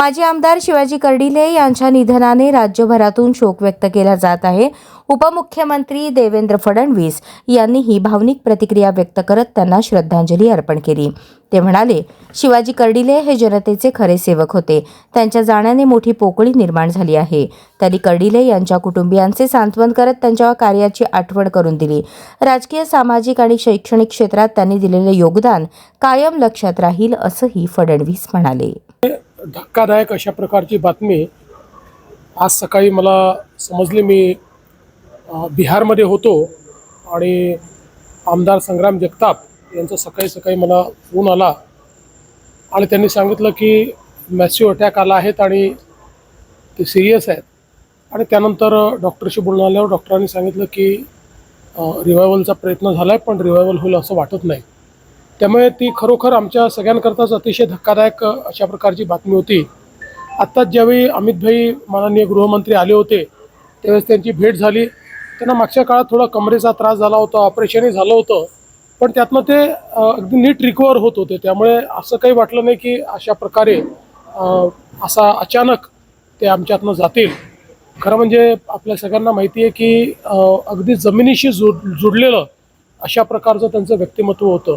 माजी आमदार शिवाजी कर्डिले यांच्या निधनाने राज्यभरातून शोक व्यक्त केला जात आहे. उपमुख्यमंत्री देवेंद्र फडणवीस यांनीही भावनिक प्रतिक्रिया व्यक्त करत त्यांना श्रद्धांजली अर्पण केली. ते म्हणाले शिवाजी कर्डिले हे जनतेचे खरे सेवक होते. त्यांच्या जाण्याने मोठी पोकळी निर्माण झाली आहे. त्यांनी कर्डिले यांच्या कुटुंबियांचे सांत्वन करत त्यांच्या कार्याची आठवण करून दिली. राजकीय सामाजिक आणि शैक्षणिक क्षेत्रात त्यांनी दिलेले योगदान कायम लक्षात राहील असंही फडणवीस म्हणाले. धक्कादायक अशा प्रकारची बातमी आज सकाळी मला समजली. मी बिहारमध्ये होतो आणि आमदार संग्राम जगताप यांचा सकाळी सकाळी मला फोन आला आणि त्यांनी सांगितलं की मॅसिव अटॅक आला आहेत आणि ते सिरियस आहेत. आणि त्यानंतर डॉक्टरशी बोलणं आल्यावर डॉक्टरांनी सांगितलं की रिवायवलचा प्रयत्न झाला आहे पण रिवायवल होईल असं वाटत नाही. त्यामुळे ती खरोखर आमच्या सगळ्यांकरताच अतिशय धक्कादायक अशा प्रकारची बातमी होती. आत्ताच ज्यावेळी अमितभाई माननीय गृहमंत्री आले होते त्यावेळेस त्यांची भेट झाली. त्यांना मागच्या काळात थोडा कमरेचा त्रास झाला होता ऑपरेशनही झालं होतं. पण त्यातनं ते अगदी नीट रिकवर होत होते. त्यामुळे असं काही वाटलं नाही की अशा प्रकारे असा अचानक ते आमच्यातनं जातील. खरं म्हणजे आपल्या सगळ्यांना माहिती आहे की अगदी जमिनीशी जुड जुडलेलं अशा प्रकारचं त्यांचं व्यक्तिमत्व होतं.